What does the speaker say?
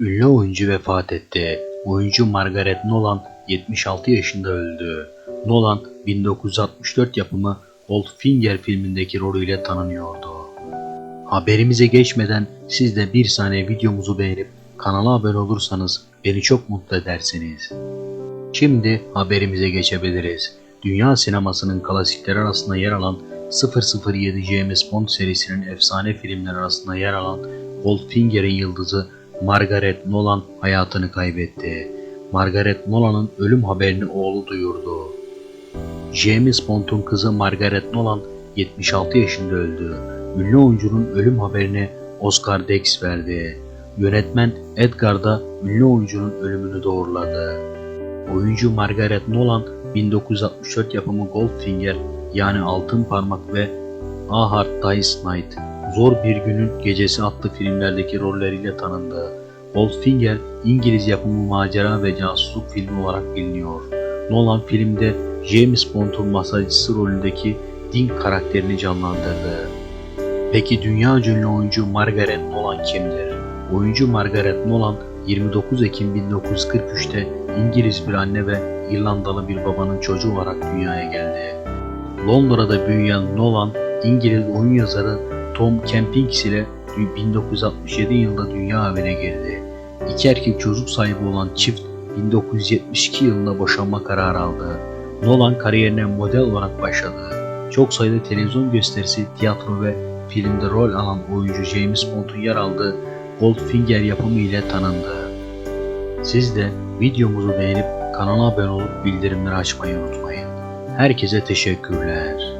Ünlü oyuncu vefat etti. Oyuncu Margaret Nolan 76 yaşında öldü. Nolan 1964 yapımı Goldfinger filmindeki rolüyle tanınıyordu. Haberimize geçmeden siz de bir saniye videomuzu beğenip kanala abone olursanız beni çok mutlu edersiniz. Şimdi haberimize geçebiliriz. Dünya sinemasının klasikleri arasında yer alan 007 James Bond serisinin efsane filmler arasında yer alan Goldfinger'in yıldızı Margaret Nolan hayatını kaybetti. Margaret Nolan'ın ölüm haberini oğlu duyurdu. James Bond'un kızı Margaret Nolan 76 yaşında öldü. Ünlü oyuncunun ölüm haberini Oscar Dex verdi. Yönetmen Edgar da ünlü oyuncunun ölümünü doğruladı. Oyuncu Margaret Nolan 1964 yapımı Goldfinger yani Altın Parmak ve A Hard Day's Night Zor Bir Günün Gecesi adlı filmlerdeki rolleriyle tanındı. Goldfinger İngiliz yapımı macera ve casusluk filmi olarak biliniyor. Nolan filmde James Bond'un masajcısı rolündeki Dink karakterini canlandırdı. Peki dünya ünlü oyuncu Margaret Nolan kimdir? Oyuncu Margaret Nolan 29 Ekim 1943'te İngiliz bir anne ve İrlandalı bir babanın çocuğu olarak dünyaya geldi. Londra'da büyüyen Nolan, İngiliz oyun yazarı Tom Kempings ile 1967 yılında dünya evine girdi. İki erkek çocuk sahibi olan çift 1972 yılında boşanma kararı aldı. Nolan kariyerine model olarak başladı. Çok sayıda televizyon gösterisi, tiyatro ve filmde rol alan oyuncu James Bond'un yer aldığı Goldfinger yapımı ile tanındı. Siz de videomuzu beğenip kanala abone olup bildirimleri açmayı unutmayın. Herkese teşekkürler.